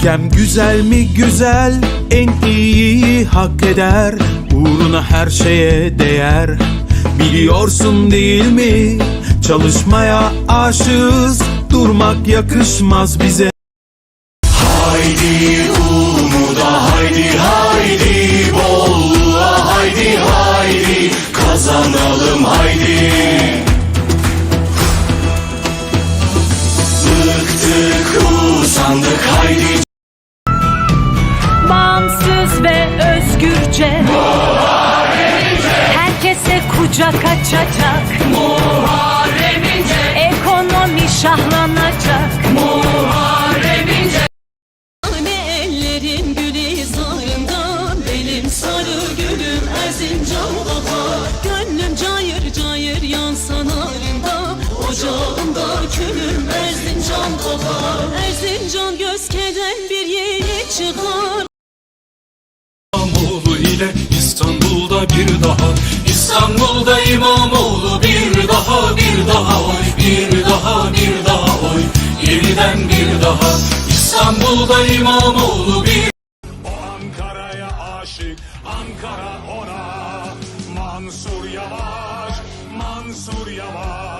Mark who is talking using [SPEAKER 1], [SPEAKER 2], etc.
[SPEAKER 1] Ülkem güzel mi? Güzel. En iyiyi hak eder. Uğruna her şeye değer. Biliyorsun değil mi? Çalışmaya aşığız. Durmak yakışmaz bize. Haydi umuda
[SPEAKER 2] Bağımsız ve özgürce. Herkese kucak açacak. Ekonomi şahlanacak.
[SPEAKER 3] Ne ellerin gülü zarından Benim sarı gülüm Erzincan bahar Gönlüm cayır cayır yansan arında Ocağımda külüm Erzincan bahar Erzincan gözkeden bir yiğit çıkar
[SPEAKER 1] ile İstanbul'da bir daha İstanbul'da İmamoğlu bir daha bir daha oy bir daha bir daha oy yeniden bir daha. İstanbul'da İmamoğlu bir
[SPEAKER 4] Ankara'ya aşık Ankara ona. Mansur Yavaş Mansur Yavaş